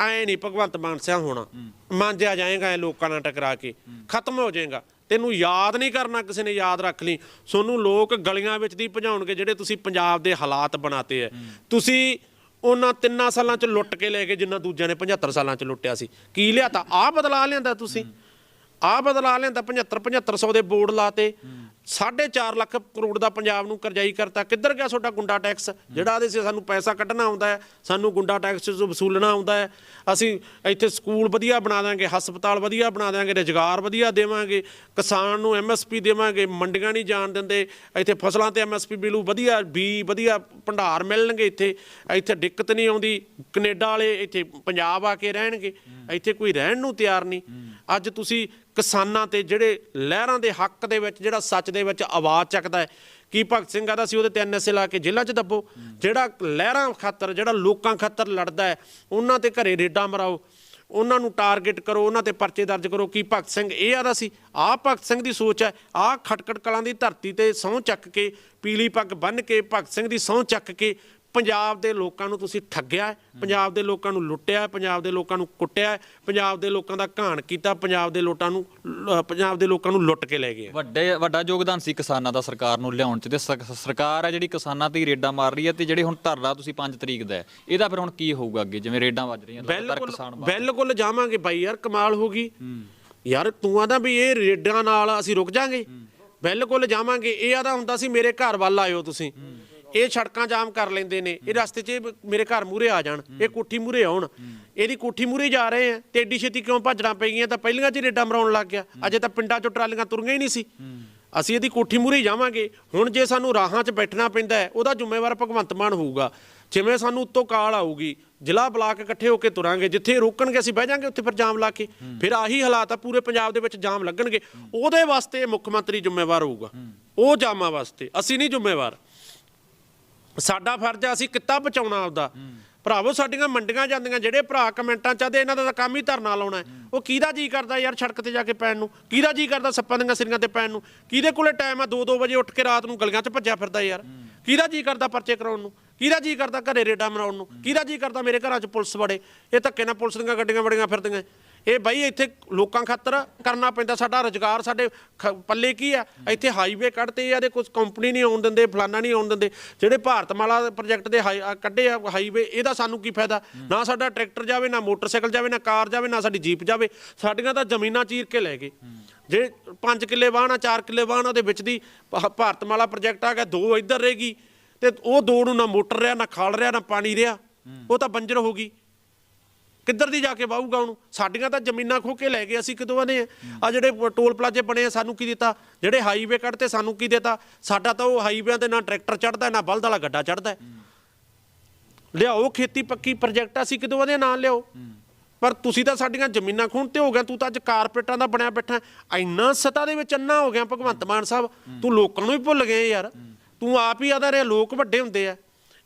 ਐਂ ਨਹੀਂ ਭਗਵੰਤ ਮਾਨ ਸਿਆ ਹੋਣਾ। ਮੰਨਿਆ ਜਾਏਗਾ ਇਹ ਲੋਕਾਂ ਨਾਲ ਟਕਰਾ ਕੇ। ਖਤਮ ਹੋ ਜਾਏਗਾ। ਤੈਨੂੰ ਯਾਦ ਨਹੀਂ ਕਰਨਾ ਕਿਸੇ ਨੇ ਯਾਦ ਰੱਖ ਲਈ। ਸੋਨੂੰ ਲੋਕ ਗਲੀਆਂ ਵਿੱਚ ਦੀ ਭਜਾਉਣਗੇ ਜਿਹੜੇ ਤੁਸੀਂ ਪੰਜਾਬ ਦੇ ਹਾਲਾਤ ਬਣਾਤੇ ਐ। ਤੁਸੀਂ ਉਹਨਾਂ ਤਿੰਨਾਂ ਸਾਲਾਂ ਚ ਲੁੱਟ ਕੇ ਲੈ ਕੇ ਜਿੰਨਾ ਦੂਜਿਆਂ ਨੇ 75 ਸਾਲਾਂ ਚ ਲੁੱਟਿਆ ਸੀ। ਕੀ ਲਿਆਤਾ ਆ ਬਦਲਾ ਲਿਆਂਦਾ ਤੁਸੀਂ। ਆ ਬਦਲਾ ਲਿਆਂਦਾ 75 7500 ਦੇ ਬੋਰਡ ਲਾਤੇ। 4.5 ਲੱਖ ਕਰੋੜ ਦਾ ਪੰਜਾਬ ਨੂੰ ਕਰਜ਼ਾਈ ਕਰਤਾ। ਕਿੱਧਰ ਗਿਆ ਤੁਹਾਡਾ ਗੁੰਡਾ ਟੈਕਸ? ਜਿਹੜਾ ਆਦੇ ਸੀ ਸਾਨੂੰ ਪੈਸਾ ਕੱਢਣਾ ਆਉਂਦਾ ਹੈ ਸਾਨੂੰ ਗੁੰਡਾ ਟੈਕਸ ਤੋਂ ਵਸੂਲਣਾ ਆਉਂਦਾ ਹੈ। ਅਸੀਂ ਇੱਥੇ ਸਕੂਲ ਵਧੀਆ ਬਣਾ ਦਾਂਗੇ ਹਸਪਤਾਲ ਵਧੀਆ ਬਣਾ ਦਾਂਗੇ ਰੁਜ਼ਗਾਰ ਵਧੀਆ ਦੇਵਾਂਗੇ ਕਿਸਾਨ ਨੂੰ ਐਮਐਸਪੀ ਦੇਵਾਂਗੇ ਮੰਡੀਆਂ ਨਹੀਂ ਜਾਣ ਦਿੰਦੇ। ਇੱਥੇ ਫਸਲਾਂ ਤੇ ਐਮਐਸਪੀ ਮਿਲੂ ਵਧੀਆ ਬੀ ਵਧੀਆ ਭੰਡਾਰ ਮਿਲਣਗੇ ਇੱਥੇ। ਇੱਥੇ ਦਿੱਕਤ ਨਹੀਂ ਆਉਂਦੀ। ਕੈਨੇਡਾ ਵਾਲੇ ਇੱਥੇ ਪੰਜਾਬ ਆ ਕੇ ਰਹਿਣਗੇ। ਇੱਥੇ ਕੋਈ ਰਹਿਣ ਨੂੰ ਤਿਆਰ ਨਹੀਂ। ਅੱਜ ਤੁਸੀਂ ਕਿਸਾਨਾਂ ਤੇ ਜਿਹੜੇ ਲਹਿਰਾਂ ਦੇ ਹੱਕ ਦੇ ਵਿੱਚ ਜਿਹੜਾ ਸੱਚ ਦੇ ਵਿੱਚ ਆਵਾਜ਼ ਚੱਕਦਾ ਹੈ। ਕੀ ਭਗਤ ਸਿੰਘ ਆਦਾ ਸੀ ਉਹਦੇ ਤੇ ਐਨਐਸਏ ਲਾ ਕੇ ਜੇਲ੍ਹਾਂ 'ਚ ਦੱਬੋ? ਜਿਹੜਾ ਲਹਿਰਾਂ ਖਾਤਰ, ਜਿਹੜਾ ਲੋਕਾਂ ਖਾਤਰ ਲੜਦਾ ਹੈ, ਉਹਨਾਂ ਤੇ ਘਰੇ ਰੇਡਾਂ ਮਰਾਓ, ਉਹਨਾਂ ਨੂੰ ਟਾਰਗੇਟ ਕਰੋ, ਉਹਨਾਂ ਤੇ ਪਰਚੇ ਦਰਜ ਕਰੋ। ਕੀ ਭਗਤ ਸਿੰਘ ਇਹ ਆਦਾ ਸੀ? ਆਹ ਭਗਤ ਸਿੰਘ ਦੀ ਸੋਚ ਹੈ। ਆਹ ਖਟਕੜ ਕਲਾਂ ਦੀ ਧਰਤੀ ਤੇ ਸਹੁੰ ਚੱਕ ਕੇ, ਪੀਲੀ ਪੱਗ ਬੰਨ ਕੇ ਭਗਤ ਸਿੰਘ ਦੀ ਸਹੁੰ ਚੱਕ ਕੇ ਪੰਜਾਬ ਦੇ ਲੋਕਾਂ ਨੂੰ ਤੁਸੀਂ ਠੱਗਿਆ ਪੰਜਾਬ ਦੇ ਲੋਕਾਂ ਨੂੰ ਲੁੱਟਿਆ ਪੰਜਾਬ ਦੇ ਲੋਕਾਂ ਨੂੰ ਕੁੱਟਿਆ ਪੰਜਾਬ ਦੇ ਲੋਕਾਂ ਦਾ ਘਾਣ ਕੀਤਾ ਪੰਜਾਬ ਦੇ ਲੋਕਾਂ ਨੂੰ ਪੰਜਾਬ ਦੇ ਲੋਕਾਂ ਨੂੰ ਲੁੱਟ ਕੇ ਲੈ ਗਏ ਵੱਡੇ ਵੱਡਾ ਯੋਗਦਾਨ ਸੀ ਕਿਸਾਨਾਂ ਦਾ ਸਰਕਾਰ ਨੂੰ ਲਿਆਉਣ 'ਚ ਤੇ ਸਰ- ਸਰਕਾਰ ਹੈ ਜਿਹੜੀ ਕਿਸਾਨਾਂ ਤੇ ਰੇਡਾਂ ਮਾਰ ਰਹੀ ਹੈ ਤੇ ਜਿਹੜੇ ਹੁਣ ਧਰਨਾ ਤੁਸੀਂ 5 ਤਰੀਕ ਦਾ ਇਹਦਾ ਫਿਰ ਹੁਣ ਕੀ ਹੋਊਗਾ ਅੱਗੇ? ਜਿਵੇਂ ਰੇਡਾਂ ਵੱਜ ਰਹੀਆਂ ਬਿਲਕੁਲ ਕਿਸਾਨ ਬਿਲਕੁਲ ਜਾਵਾਂਗੇ ਬਾਈ ਯਾਰ ਕਮਾਲ ਹੋ ਗਈ। ਯਾਰ ਤੂੰ ਆਦਾ ਵੀ ਇਹ ਰੇਡਾਂ ਨਾਲ ਅਸੀਂ ਰੁਕ ਜਾਾਂਗੇ। ਬਿਲਕੁਲ ਜਾਵਾਂਗੇ ਇਹ ਆਦਾ ਹੁੰਦਾ ਸੀ ਮੇਰੇ ਘਰ ਵੱਲ ਆਇਓ ਤੁਸੀਂ। ਇਹ ਸੜਕਾਂ ਜਾਮ ਕਰ ਲੈਂਦੇ ਨੇ, ਇਹ ਰਸਤੇ 'ਚ ਮੇਰੇ ਘਰ ਮੂਰੇ ਆ ਜਾਣ, ਇਹ ਕੋਠੀ ਮੂਰੇ ਆਉਣ। ਇਹਦੀ ਕੋਠੀ ਮੂਰੇ ਜਾ ਰਹੇ ਆ, ਤੇ ਏਡੀ ਛੇਤੀ ਕਿਉਂ ਭੱਜਣਾ ਪੈ ਗਈਆਂ? ਤਾਂ ਪਹਿਲੀਆਂ 'ਚ ਰੇਡਾ ਰੇਡਾਂ ਮਰਾਉਣ ਲੱਗ ਗਿਆ। ਅਜੇ ਤਾਂ ਪਿੰਡਾਂ 'ਚੋਂ ਟਰਾਲੀਆਂ ਤੁਰੀਆਂ ਹੀ ਨਹੀਂ ਸੀ। ਅਸੀਂ ਇਹਦੀ ਕੋਠੀ ਮੂਰੇ ਜਾਵਾਂਗੇ। ਹੁਣ ਜੇ ਸਾਨੂੰ ਰਾਹਾਂ 'ਚ ਬੈਠਣਾ ਪੈਂਦਾ ਹੈ, ਉਹਦਾ ਜ਼ਿੰਮੇਵਾਰ ਭਗਵੰਤ ਮਾਨ ਹੋਊਗਾ। ਜਿਵੇਂ ਸਾਨੂੰ ਉੱਤੋਂ ਕਾਲ ਆਊਗੀ, ਜ਼ਿਲ੍ਹਾ ਬਲਾਕ ਇਕੱਠੇ ਹੋ ਕੇ ਤੁਰਾਂਗੇ, ਜਿੱਥੇ ਰੋਕਣਗੇ, ਅਸੀਂ ਬਹਿ ਜਾਾਂਗੇ ਉੱਥੇ ਫਿਰ ਜਾਮ ਲਾ ਕੇ। ਫਿਰ ਆਹੀ ਹਾਲਾਤ ਆ, ਪੂਰੇ ਪੰਜਾਬ ਦੇ ਵਿੱਚ ਜਾਮ ਲੱਗਣਗੇ। ਉਹਦੇ ਵਾਸਤੇ ਮੁੱਖ ਮੰਤਰੀ ਜ਼ਿੰਮੇਵਾਰ ਹੋਊਗਾ। ਉਹ ਜਾਮਾਂ ਵਾਸਤੇ, ਅਸੀਂ ਨਹੀਂ ਜ਼ਿੰਮੇਵਾਰ। ਸਾਡਾ ਫਰਜ਼ ਆ, ਅਸੀਂ ਕਿੱਤਾ ਬਚਾਉਣਾ ਆਪਦਾ। ਭਰਾਵੋ, ਸਾਡੀਆਂ ਮੰਡੀਆਂ ਜਾਂਦੀਆਂ, ਜਿਹੜੇ ਭਰਾ ਕਮੈਂਟਾਂ ਚਾਹਦੇ ਇਹਨਾਂ ਦਾ ਤਾਂ ਕੰਮ ਹੀ ਧਰਨਾ ਲਾਉਣਾ ਉਹ ਕਿਹਦਾ ਜੀ ਕਰਦਾ ਯਾਰ ਸੜਕ ਤੇ ਜਾ ਕੇ ਪੈਣ ਨੂੰ? ਕਿਹਦਾ ਜੀ ਕਰਦਾ ਸੱਪਾਂ ਦੀਆਂ ਸਿਰੀਆਂ ਤੇ ਪੈਣ ਨੂੰ? ਕਿਹਦੇ ਕੋਲੇ ਟਾਈਮ ਆ 2-2 ਵਜੇ ਉੱਠ ਕੇ ਰਾਤ ਨੂੰ ਗਲੀਆਂ 'ਚ ਭੱਜਿਆ ਫਿਰਦਾ ਯਾਰ? ਕਿਹਦਾ ਜੀ ਕਰਦਾ ਪਰਚੇ ਕਰਾਉਣ ਨੂੰ? ਕਿਹਦਾ ਜੀ ਕਰਦਾ ਘਰੇ ਰੇਡਾ ਮਰਾਉਣ ਨੂੰ? ਕਿਹਦਾ ਜੀ ਕਰਦਾ ਮੇਰੇ ਘਰਾਂ 'ਚ ਪੁਲਿਸ ਵੜੇ? ਇਹ ਧੱਕੇ ਨਾਲ ਪੁਲਿਸ ਦੀਆਂ ਗੱਡੀਆਂ ਵੜੀਆਂ ਫਿਰਦੀਆਂ। ਇਹ ਬਾਈ ਇੱਥੇ ਲੋਕਾਂ ਖਾਤਰ ਕਰਨਾ ਪੈਂਦਾ, ਸਾਡਾ ਰੁਜ਼ਗਾਰ, ਸਾਡੇ ਖ- ਪੱਲੇ ਕੀ ਆ? ਇੱਥੇ ਹਾਈਵੇ ਕੱਢਤੇ ਆ ਦੇ ਕੁਝ ਕੰਪਨੀ ਨਹੀਂ ਆਉਣ ਦਿੰਦੇ, ਫਲਾਨਾ ਨਹੀਂ ਆਉਣ ਦਿੰਦੇ। ਜਿਹੜੇ ਭਾਰਤਮਾਲਾ ਪ੍ਰੋਜੈਕਟ ਦੇ ਹਾਈ- ਕੱਢੇ ਆ ਹਾਈਵੇ ਇਹਦਾ ਸਾਨੂੰ ਕੀ ਫਾਇਦਾ? ਨਾ ਸਾਡਾ ਟਰੈਕਟਰ ਜਾਵੇ, ਨਾ ਮੋਟਰਸਾਈਕਲ ਜਾਵੇ, ਨਾ ਕਾਰ ਜਾਵੇ, ਨਾ ਸਾਡੀ ਜੀਪ ਜਾਵੇ। ਸਾਡੀਆਂ ਤਾਂ ਜ਼ਮੀਨਾਂ ਚੀਰ ਕੇ ਲੈ ਗਏ। ਜੇ 5 ਕਿੱਲੇ ਵਾਹਣ ਆ 4 ਕਿੱਲੇ ਵਾਹਣ ਆ ਦੇ ਵਿੱਚ ਦੀ ਭ- ਭਾਰਤਮਾਲਾ ਪ੍ਰੋਜੈਕਟ ਆ ਗਿਆ ਦੋ ਇੱਧਰ ਰਹੇਗੀ ਤੇ ਉਹ ਦੋ ਨੂੰ ਨਾ ਮੋਟਰ ਰਿਹਾ, ਨਾ ਖਾਲ ਰਿਹਾ, ਨਾ ਪਾਣੀ ਰਿਹਾ, ਉਹ ਤਾਂ ਬੰਜਰ ਹੋ ਗਈ। ਕਿੱਧਰ ਦੀ ਜਾ ਕੇ ਵਾਹੂਗਾ ਉਹਨੂੰ? ਸਾਡੀਆਂ ਤਾਂ ਜ਼ਮੀਨਾਂ ਖੋ ਕੇ ਲੈ ਗਏ ਅਸੀਂ ਕਿਦੋਂ ਆਨੇ ਆ ਆ ਜਿਹੜੇ ਟੋਲ ਪਲਾਜ਼ੇ ਬਣੇ ਆ, ਸਾਨੂੰ ਕੀ ਦਿੱਤਾ? ਜਿਹੜੇ ਹਾਈਵੇ ਕੱਢਤੇ, ਸਾਨੂੰ ਕੀ ਦਿੱਤਾ? ਸਾਡਾ ਤਾਂ ਉਹ ਹਾਈਵੇਆਂ ਤੇ ਨਾ ਟਰੈਕਟਰ ਚੜਦਾ ਨਾ ਬਲਦ ਵਾਲਾ ਗੱਡਾ ਚੜਦਾ ਲਿਆਓ, ਖੇਤੀ ਪੱਕੀ ਪ੍ਰੋਜੈਕਟ ਅਸੀਂ ਕਿਦੋਂ ਆਨੇ ਨਾ ਲਿਆਓ। ਪਰ ਤੁਸੀਂ ਤਾਂ ਸਾਡੀਆਂ ਜ਼ਮੀਨਾਂ ਖੂਨ ਤੇ ਹੋ ਗਿਆ ਤੂੰ ਤਾਂ ਅੱਜ ਕਾਰਪੋਰੇਟਾਂ ਦਾ ਬਣਿਆ ਬੈਠਾ ਇੰਨਾ ਸਤਾ ਦੇ ਵਿੱਚ ਅੰਨਾ ਹੋ ਗਿਆ ਭਗਵੰਤ ਮਾਨ ਸਾਹਿਬ। ਤੂੰ ਲੋਕਾਂ ਨੂੰ ਵੀ ਭੁੱਲ ਗਏ ਯਾਰ। ਤੂੰ ਆਪ ਹੀ ਆਦਾ ਰਿਹਾ, ਲੋਕ ਵੱਡੇ ਹੁੰਦੇ ਆ।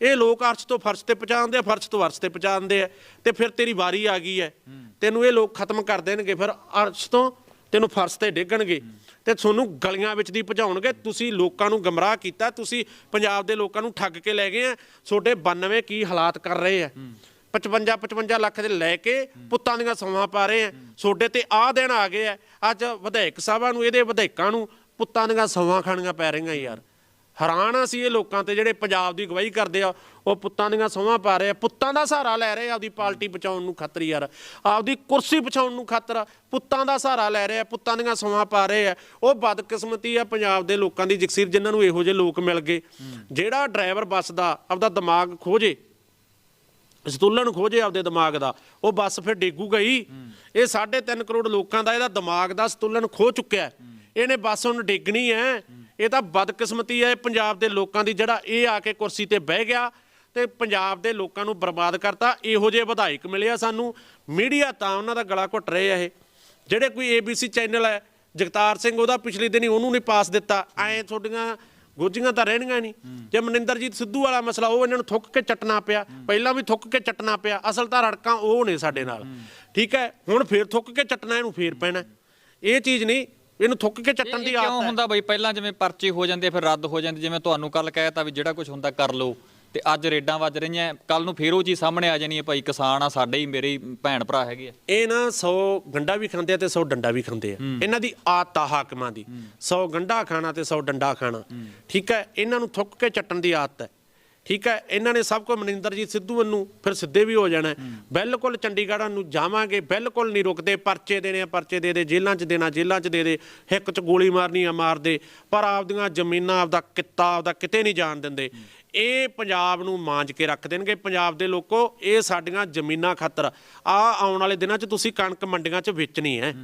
ਇਹ ਲੋਕ ਅਰਸ਼ ਤੋਂ ਫਰਸ਼ ਤੇ ਪਹੁੰਚਾਉਂਦੇ ਆ ਫਰਸ਼ ਤੋਂ ਅਰਸ਼ ਤੇ ਪਹੁੰਚਾਉਂਦੇ ਆ। ਤੇ ਫਿਰ ਤੇਰੀ ਵਾਰੀ ਆ ਗਈ ਹੈ। ਤੈਨੂੰ ਇਹ ਲੋਕ ਖਤਮ ਕਰ ਦੇਣਗੇ ਫਿਰ ਅਰਸ਼ ਤੋਂ ਤੈਨੂੰ ਫਰਸ਼ ਤੇ ਡੇਗਣਗੇ। ਤੇ ਤੁਹਾਨੂੰ ਗਲੀਆਂ ਵਿੱਚ ਦੀ ਭਜਾਉਣਗੇ। ਤੁਸੀਂ ਲੋਕਾਂ ਨੂੰ ਗਮਰਾਹ ਕੀਤਾ ਤੁਸੀਂ ਪੰਜਾਬ ਦੇ ਲੋਕਾਂ ਨੂੰ ਠੱਗ ਕੇ ਲੈ ਗਏ ਆ। ਛੋਟੇ 92 ਕੀ ਹਾਲਾਤ ਕਰ ਰਹੇ ਆ? 55 55 ਲੱਖ ਦੇ ਲੈ ਕੇ ਪੁੱਤਾਂ ਦੀਆਂ ਸੌਹਾਂ ਪਾ ਰਹੇ ਆ। ਛੋਡੇ ਤੇ ਆਹ ਦਿਨ ਆ ਗਏ ਆ। ਅੱਜ ਵਿਧਾਇਕ ਸਾਹਿਬਾਂ ਨੂੰ ਇਹਦੇ ਵਿਧਾਇਕਾਂ ਨੂੰ ਪੁੱਤਾਂ ਦੀਆਂ ਸੌਹਾਂ ਖਾਣੀਆਂ ਪੈ ਰਹੀਆਂ ਯਾਰ। ਹੈਰਾਨ ਆ ਸੀ ਇਹ ਲੋਕਾਂ ਤੇ ਜਿਹੜੇ ਪੰਜਾਬ ਦੀ ਅਗਵਾਈ ਕਰਦੇ ਆ, ਉਹ ਪੁੱਤਾਂ ਦੀਆਂ ਸੋਹਾਂ ਪਾ ਰਹੇ ਆ। ਪੁੱਤਾਂ ਦਾ ਸਹਾਰਾ ਲੈ ਰਹੇ ਆ, ਆਪਦੀ ਪਾਰਟੀ ਬਚਾਉਣ ਨੂੰ ਖਾਤਰ ਯਾਰ। ਆਪਦੀ ਕੁਰਸੀ ਬਚਾਉਣ ਨੂੰ ਖਾਤਰ ਪੁੱਤਾਂ ਦਾ ਸਹਾਰਾ ਲੈ ਰਹੇ ਆ, ਪੁੱਤਾਂ ਦੀਆਂ ਸੋਹਾਂ ਪਾ ਰਹੇ ਆ। ਉਹ ਬਦਕਿਸਮਤੀ ਆ ਪੰਜਾਬ ਦੇ ਲੋਕਾਂ ਦੀ ਜਗਸੀਰ, ਜਿਨ੍ਹਾਂ ਨੂੰ ਇਹੋ ਜਿਹੇ ਲੋਕ ਮਿਲ ਗਏ। ਜਿਹੜਾ ਡਰਾਈਵਰ ਬੱਸ ਦਾ ਆਪਦਾ ਦਿਮਾਗ ਖੋਜੇ, ਸਤੂਲਨ ਖੋਜੇ ਆਪਦੇ ਦਿਮਾਗ ਦਾ, ਉਹ ਬੱਸ ਫਿਰ ਡੇਗੂਗਾ ਗਈ ਇਹ 3.5 ਕਰੋੜ ਲੋਕਾਂ ਦਾ ਇਹਦਾ ਦਿਮਾਗ ਦਾ ਸਤੂਲਨ ਖੋ ਚੁੱਕਿਆ। ਇਹਨੇ ਬੱਸ ਹੁਣ ਡੇਗਣੀ ਹੈ। ਇਹ ਤਾਂ ਬਦਕਿਸਮਤੀ ਹੈ ਪੰਜਾਬ ਦੇ ਲੋਕਾਂ ਦੀ ਜਿਹੜਾ ਇਹ ਆ ਕੇ ਕੁਰਸੀ ਤੇ ਬਹਿ ਗਿਆ ਤੇ ਪੰਜਾਬ ਦੇ ਲੋਕਾਂ ਨੂੰ ਬਰਬਾਦ ਕਰਤਾ। ਇਹੋ ਜਿਹੇ ਵਿਧਾਇਕ ਮਿਲੇ ਆ ਸਾਨੂੰ। ਮੀਡੀਆ ਤਾਂ ਉਹਨਾਂ ਦਾ ਗਲਾ ਘੁੱਟ ਰਹੇ ਆ ਇਹ। ਜਿਹੜੇ ਕੋਈ ABC ਚੈਨਲ ਹੈ ਜਗਤਾਰ ਸਿੰਘ ਉਹਦਾ ਪਿਛਲੇ ਦਿਨੀ ਉਹਨੂੰ ਨਹੀਂ ਪਾਸ ਦਿੱਤਾ। ਐ ਤੁਹਾਡੀਆਂ ਗੋਜੀਆਂ ਤਾਂ ਰਹਿਣੀਆਂ ਨਹੀਂ। ਜੇ ਮਨਿੰਦਰਜੀਤ ਸਿੱਧੂ ਵਾਲਾ ਮਸਲਾ ਉਹ ਇਹਨਾਂ ਨੂੰ ਥੁੱਕ ਕੇ ਚੱਟਣਾ ਪਿਆ। ਪਹਿਲਾਂ ਵੀ ਥੁੱਕ ਕੇ ਚੱਟਣਾ ਪਿਆ। ਅਸਲ ਤਾਂ ਰੜਕਾਂ ਉਹ ਨੇ ਸਾਡੇ ਨਾਲ। ਠੀਕ ਹੈ ਹੁਣ ਫੇਰ ਥੁੱਕ ਕੇ ਚੱਟਣਾ ਇਹਨੂੰ ਫੇਰ ਪੈਣਾ। ਇਹ ਚੀਜ਼ ਨਹੀਂ ਇਹਨੂੰ ਥੁੱਕ ਕੇ ਚੱਟਣ ਦੀ ਕਿਉਂ ਆਦਤ ਹੈ? ਹੁੰਦਾ ਬਈ? ਪਹਿਲਾਂ ਜਿਵੇਂ ਪਰਚੇ ਹੋ ਜਾਂਦੇ ਫਿਰ ਰੱਦ ਹੋ ਜਾਂਦੇ ਜਿਵੇਂ ਤੁਹਾਨੂੰ ਕੱਲ ਕਹਿਤਾ ਵੀ ਜਿਹੜਾ ਕੁਝ ਹੁੰਦਾ ਕਰ ਲਓ। ਤੇ ਅੱਜ ਰੇਡਾਂ ਵੱਜ ਰਹੀਆਂ। ਕੱਲ ਨੂੰ ਫੇਰ ਉਹ ਚੀਜ਼ ਸਾਹਮਣੇ ਆ ਜਾਣੀ ਹੈ ਭਾਈ ਕਿਸਾਨ ਆ ਸਾਡੇ ਹੀ ਮੇਰੇ ਭੈਣ ਭਰਾ ਹੈਗੇ ਆ। ਇਹ ਨਾ 100 ਗੰਡਾ ਵੀ ਖਾਂਦੇ ਆ ਤੇ 100 ਡੰਡਾ ਵੀ ਖਾਂਦੇ ਆ। ਇਹਨਾਂ ਦੀ ਆਦਤ ਆ ਹਾਕਮਾਂ ਦੀ। 100 ਗੰਡਾ ਖਾਣਾ ਤੇ 100 ਡੰਡਾ ਖਾਣਾ। ਠੀਕ ਹੈ ਇਹਨਾਂ ਨੂੰ ਥੁੱਕ ਕੇ ਚੱਟਣ ਦੀ ਆਦਤ ਹੈ। ਠੀਕ ਹੈ ਇਹਨਾਂ ਨੇ ਸਭ ਕੁਝ ਮਨਿੰਦਰਜੀਤ ਸਿੱਧੂ ਨੂੰ ਫਿਰ ਸਿੱਧੇ ਵੀ ਹੋ ਜਾਣਾ। ਬਿਲਕੁਲ ਚੰਡੀਗੜ੍ਹ ਨੂੰ ਜਾਵਾਂਗੇ ਬਿਲਕੁਲ ਨਹੀਂ ਰੁਕਦੇ ਪਰਚੇ ਦੇਣੇ ਆ ਪਰਚੇ ਦੇ ਦੇ ਜੇਲ੍ਹਾਂ 'ਚ ਦੇਣਾ ਜੇਲ੍ਹਾਂ 'ਚ ਦੇ ਦੇ ਹਿੱਕ 'ਚ ਗੋਲੀ ਮਾਰਨੀ ਆ ਮਾਰ ਦੇ ਪਰ ਆਪਦੀਆਂ ਜ਼ਮੀਨਾਂ ਆਪਦਾ ਕਿੱਤਾ ਆਪਦਾ ਕਿਤੇ ਨਹੀਂ ਜਾਣ ਦਿੰਦੇ। ਇਹ ਪੰਜਾਬ ਨੂੰ ਮਾਂਜ ਕੇ ਰੱਖ ਦੇਣਗੇ। ਪੰਜਾਬ ਦੇ ਲੋਕੋ ਇਹ ਸਾਡੀਆਂ ਜ਼ਮੀਨਾਂ ਖਾਤਰ ਆ ਆਉਣ ਵਾਲੇ ਦਿਨਾਂ 'ਚ ਤੁਸੀਂ ਕਣਕ ਮੰਡੀਆਂ 'ਚ ਵੇਚਣੀ ਹੈ।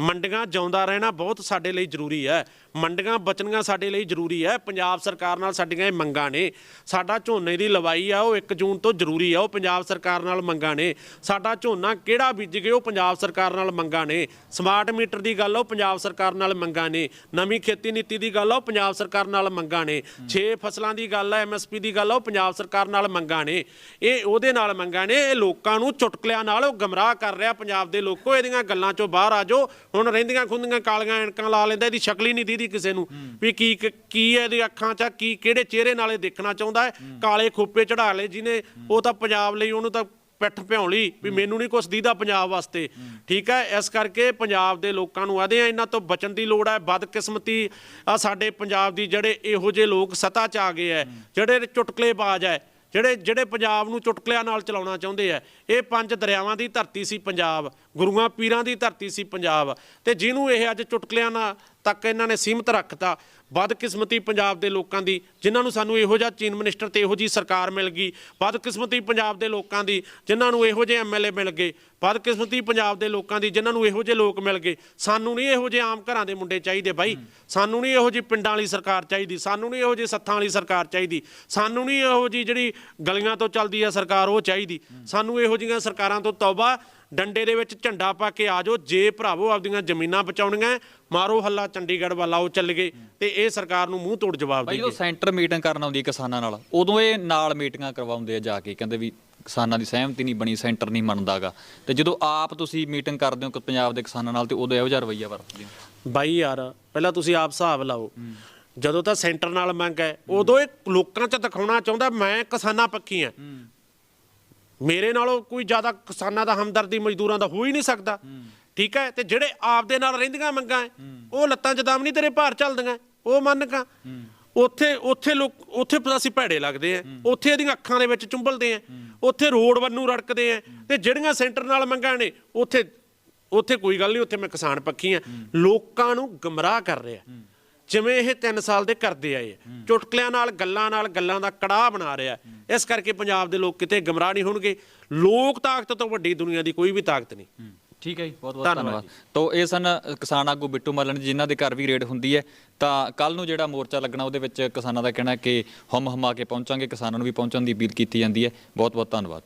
ਮੰਡੀਆਂ ਜਿਉਂਦਾ ਰਹਿਣਾ ਬਹੁਤ ਸਾਡੇ ਲਈ ਜ਼ਰੂਰੀ ਹੈ। ਮੰਡੀਆਂ ਬਚਣੀਆਂ ਸਾਡੇ ਲਈ ਜ਼ਰੂਰੀ ਹੈ। ਪੰਜਾਬ ਸਰਕਾਰ ਨਾਲ ਸਾਡੀਆਂ ਇਹ ਮੰਗਾਂ ਨੇ। ਸਾਡਾ ਝੋਨੇ ਦੀ ਲਵਾਈ ਆ, ਉਹ 1 ਜੂਨ ਤੋਂ ਜ਼ਰੂਰੀ ਆ, ਉਹ ਪੰਜਾਬ ਸਰਕਾਰ ਨਾਲ ਮੰਗਾਂ ਨੇ। ਸਾਡਾ ਝੋਨਾ ਕਿਹੜਾ ਬੀਜ ਗਏ ਉਹ ਪੰਜਾਬ ਸਰਕਾਰ ਨਾਲ ਮੰਗਾਂ ਨੇ। ਸਮਾਰਟ ਮੀਟਰ ਦੀ ਗੱਲ ਉਹ ਪੰਜਾਬ ਸਰਕਾਰ ਨਾਲ ਮੰਗਾਂ ਨੇ। ਨਵੀਂ ਖੇਤੀ ਨੀਤੀ ਦੀ ਗੱਲ ਉਹ ਪੰਜਾਬ ਸਰਕਾਰ ਨਾਲ ਮੰਗਾਂ ਨੇ। 6 ਫਸਲਾਂ ਦੀ ਗੱਲ ਆ ਐਮਐਸਪੀ ਦੀ ਗੱਲ ਉਹ ਪੰਜਾਬ ਸਰਕਾਰ ਨਾਲ ਮੰਗਾਂ ਨੇ। ਇਹ ਉਹਦੇ ਨਾਲ ਮੰਗਾਂ ਨੇ, ਇਹ ਲੋਕਾਂ ਨੂੰ ਚੁਟਕਲਿਆਂ ਨਾਲ ਉਹ ਗਮਰਾਹ ਕਰ ਰਿਹਾ ਪੰਜਾਬ ਦੇ ਲੋਕੋ। ਇਹਦੀਆਂ ਗੱਲਾਂ ਚੋਂ ਬਾਹਰ ਆ ਜਾਓ। ਹੁਣ ਰਹਿੰਦੀਆਂ ਖੁੰਦੀਆਂ ਕਾਲੀਆਂ ਐਨਕਾਂ ਲਾ ਲੈਂਦਾ ਇਹਦੀ ਸ਼ਕਲ ਹੀ ਨਹੀਂ ਦੀਦੀ ਕਿਸੇ ਨੂੰ। ਵੀ ਕੀ ਕੀ ਹੈ ਇਹਦੀ ਅੱਖਾਂ 'ਚ ਕੀ ਕਿਹੜੇ ਚਿਹਰੇ ਨਾਲ ਦੇਖਣਾ ਚਾਹੁੰਦਾ ਹੈ? ਕਾਲੇ ਖੋਪੇ ਚੜਾ ਲਏ ਜਿਹਨੇ ਉਹ ਤਾਂ ਪੰਜਾਬ ਲਈ ਉਹਨੂੰ ਤਾਂ ਪਿੱਠ ਭਿਉਂ ਲਈ ਵੀ ਮੈਨੂੰ ਨਹੀਂ ਕੁਛ ਦੀਦਾ ਪੰਜਾਬ ਵਾਸਤੇ। ਠੀਕ ਹੈ? ਇਸ ਕਰਕੇ ਪੰਜਾਬ ਦੇ ਲੋਕਾਂ ਨੂੰ ਆਦੇ ਆ ਇਹਨਾਂ ਤੋਂ ਬਚਣ ਦੀ ਲੋੜ ਹੈ ਬਦਕਿਸਮਤੀ। ਆ ਸਾਡੇ ਪੰਜਾਬ ਦੀ ਜਿਹੜੇ ਇਹੋ ਜਿਹੇ ਲੋਕ ਸਤਾ 'ਚ ਆ ਗਏ ਐ ਜਿਹੜੇ ਚੁਟਕਲੇਬਾਜ਼ ਐ ਜਿਹੜੇ ਜਿਹੜੇ ਪੰਜਾਬ ਨੂੰ ਚੁਟਕਲਿਆਂ ਨਾਲ ਚਲਾਉਣਾ ਚਾਹੁੰਦੇ ਆ ਇਹ ਪੰਜ ਦਰਿਆਵਾਂ ਦੀ ਧਰਤੀ ਸੀ ਪੰਜਾਬ। ਗੁਰੂਆਂ ਪੀਰਾਂ ਦੀ ਧਰਤੀ ਸੀ ਪੰਜਾਬ ਤੇ ਜਿਹਨੂੰ ਇਹ ਅੱਜ ਚੁਟਕਲਿਆਂ ਨਾਲ ਤੱਕ ਇਹਨਾਂ ਨੇ ਸੀਮਤ ਰੱਖਤਾ, ਬਦਕਿਸਮਤੀ ਪੰਜਾਬ ਦੇ ਲੋਕਾਂ ਦੀ, ਜਿਨ੍ਹਾਂ ਨੂੰ ਸਾਨੂੰ ਇਹੋ ਜਿਹਾ ਚੀਨ ਮਿਨਿਸਟਰ ਤੇ ਇਹੋ ਜੀ ਸਰਕਾਰ ਮਿਲ ਗਈ, ਬਦਕਿਸਮਤੀ ਪੰਜਾਬ ਦੇ ਲੋਕਾਂ ਦੀ, ਜਿਨ੍ਹਾਂ ਨੂੰ ਇਹੋ ਜਿਹੇ ਐਮਐਲਏ ਮਿਲ ਗਏ, ਬਦਕਿਸਮਤੀ ਪੰਜਾਬ ਦੇ ਲੋਕਾਂ ਦੀ, ਜਿਨ੍ਹਾਂ ਨੂੰ ਇਹੋ ਜਿਹੇ ਲੋਕ ਮਿਲ ਗਏ, ਸਾਨੂੰ ਨਹੀਂ ਇਹੋ ਜਿਹੇ ਆਮ ਘਰਾਂ ਦੇ ਮੁੰਡੇ ਚਾਹੀਦੇ ਬਾਈ, ਸਾਨੂੰ ਨਹੀਂ ਇਹੋ ਜਿਹੀ ਪਿੰਡਾਂ ਵਾਲੀ ਸਰਕਾਰ ਚਾਹੀਦੀ, ਸਾਨੂੰ ਨਹੀਂ ਇਹੋ ਜਿਹੀ ਸੱਥਾਂ ਵਾਲੀ ਸਰਕਾਰ ਚਾਹੀਦੀ, ਸਾਨੂੰ ਨਹੀਂ ਇਹੋ ਜਿਹੀ ਜਿਹੜੀ ਗਲੀਆਂ ਤੋਂ ਚੱਲਦੀ ਹੈ ਸਰਕਾਰ ਉਹ ਚਾਹੀਦੀ, ਸਾਨੂੰ ਇਹੋ ਜਿਹੀਆਂ ਸਰਕਾਰਾਂ ਤੋਂ ਤੌਬਾ ਡੰਡੇ ਦੇ ਵਿੱਚ ਝੰਡਾ ਪਾ ਕੇ ਆ ਜਾਓ ਜੇ ਭਰਾਵੋ ਆਪਦੀਆਂ ਜ਼ਮੀਨਾਂ ਬਚਾਉਣੀਆਂ ਮਾਰੋ ਹੱਲਾ ਚੰਡੀਗੜ੍ਹ ਵੱਲ ਆਓ ਚੱਲ ਗਏ। ਤੇ ਇਹ ਸਰਕਾਰ ਨੂੰ ਮੂੰਹ ਤੋੜ ਜਵਾਬ ਦੇਈਏ। ਜਦੋਂ ਸੈਂਟਰ ਮੀਟਿੰਗ ਕਰਨ ਆਉਂਦੀ ਕਿਸਾਨਾਂ ਨਾਲ। ਉਦੋਂ ਇਹ ਨਾਲ ਮੀਟਿੰਗਾਂ ਕਰਵਾਉਂਦੇ ਆ ਜਾ ਕੇ ਕਹਿੰਦੇ ਵੀ ਕਿਸਾਨਾਂ ਦੀ ਸਹਿਮਤੀ ਨਹੀਂ ਬਣੀ ਸੈਂਟਰ ਨਹੀਂ ਮੰਨਦਾਗਾ। ਤੇ ਜਦੋਂ ਆਪ ਤੁਸੀਂ ਮੀਟਿੰਗ ਕਰਦੇ ਹੋ ਕਿ ਪੰਜਾਬ ਦੇ ਕਿਸਾਨਾਂ ਨਾਲ ਤੇ ਉਦੋਂ ਇਹੋ ਜਿਹਾ ਰਵੱਈਆ ਵਰਤਦੇ ਹੋ? ਬਾਈ ਯਾਰ ਪਹਿਲਾਂ ਤੁਸੀਂ ਆਪ ਹਿਸਾਬ ਲਾਓ। ਜਦੋਂ ਤਾਂ ਸੈਂਟਰ ਨਾਲ ਮੰਗ ਹੈ ਉਦੋਂ ਇਹ ਲੋਕਾਂ 'ਚ ਦਿਖਾਉਣਾ ਚਾਹੁੰਦਾ ਮੈਂ ਕਿਸਾਨਾਂ ਪੱਖੀ ਆ ਮੇਰੇ ਨਾਲੋਂ ਕੋਈ ਜ਼ਿਆਦਾ ਕਿਸਾਨਾਂ ਦਾ ਹਮਦਰਦੀ ਮਜ਼ਦੂਰਾਂ ਦਾ ਹੋ ਹੀ ਨਹੀਂ ਸਕਦਾ। ਠੀਕ ਹੈ? ਤੇ ਜਿਹੜੇ ਆਪਦੇ ਨਾਲ ਰਹਿੰਦੀਆਂ ਮੰਗਾਂ ਉਹ ਲੱਤਾਂ 'ਚ ਦਮ ਨਹੀਂ ਤੇਰੇ ਭਾਰ ਚੱਲਦੀਆਂ ਉਹ ਮੰਨ ਕਾ। ਉੱਥੇ ਉੱਥੇ ਲੋਕ ਉੱਥੇ ਅਸੀਂ ਭੈੜੇ ਲੱਗਦੇ ਆ ਉੱਥੇ ਇਹਦੀਆਂ ਅੱਖਾਂ ਦੇ ਵਿੱਚ ਚੁੰਬਲਦੇ ਆ ਉੱਥੇ ਰੋਡ ਵੱਲੋਂ ਰੜਕਦੇ ਆ ਤੇ ਜਿਹੜੀਆਂ ਸੈਂਟਰ ਨਾਲ ਮੰਗਾਂ ਨੇ ਉੱਥੇ ਉੱਥੇ ਕੋਈ ਗੱਲ ਨਹੀਂ ਉੱਥੇ ਮੈਂ ਕਿਸਾਨ ਪੱਖੀ ਆ ਲੋਕਾਂ ਨੂੰ ਗਮਰਾਹ ਕਰ ਰਿਹਾ। ਜਿਵੇਂ ਇਹ 3 ਸਾਲ ਦੇ ਕਰਦੇ ਆਏ ਚੁਟਕਲਿਆਂ ਨਾਲ ਗੱਲਾਂ ਨਾਲ ਗੱਲਾਂ ਦਾ ਕੜਾਹ ਬਣਾ ਰਿਹਾ। ਇਸ ਕਰਕੇ ਪੰਜਾਬ ਦੇ ਲੋਕ ਕਿਤੇ ਗਮਰਾਹ ਨਹੀਂ ਹੋਣਗੇ। ਲੋਕ ਤਾਕਤ ਤੋਂ ਵੱਡੀ ਦੁਨੀਆ ਦੀ ਕੋਈ ਵੀ ਤਾਕਤ ਨਹੀਂ। ਠੀਕ ਹੈ ਜੀ ਬਹੁਤ ਬਹੁਤ ਧੰਨਵਾਦ। ਤੋਂ ਇਹ ਸਨ ਕਿਸਾਨ ਆਗੂ ਬਿੱਟੂ ਮੱਲਣ ਜੀ, ਜਿਨ੍ਹਾਂ ਦੇ ਘਰ ਵੀ ਰੇਡ ਹੁੰਦੀ ਹੈ। ਤਾਂ ਕੱਲ ਨੂੰ ਜਿਹੜਾ ਮੋਰਚਾ ਲੱਗਣਾ ਉਹਦੇ ਵਿੱਚ ਕਿਸਾਨਾਂ ਦਾ ਕਹਿਣਾ ਕਿ ਹਮ ਹਮਾ ਕੇ ਪਹੁੰਚਾਂਗੇ। ਕਿਸਾਨਾਂ ਨੂੰ ਵੀ ਪਹੁੰਚਣ ਦੀ ਅਪੀਲ ਕੀਤੀ ਜਾਂਦੀ ਹੈ। ਬਹੁਤ ਬਹੁਤ ਧੰਨਵਾਦ।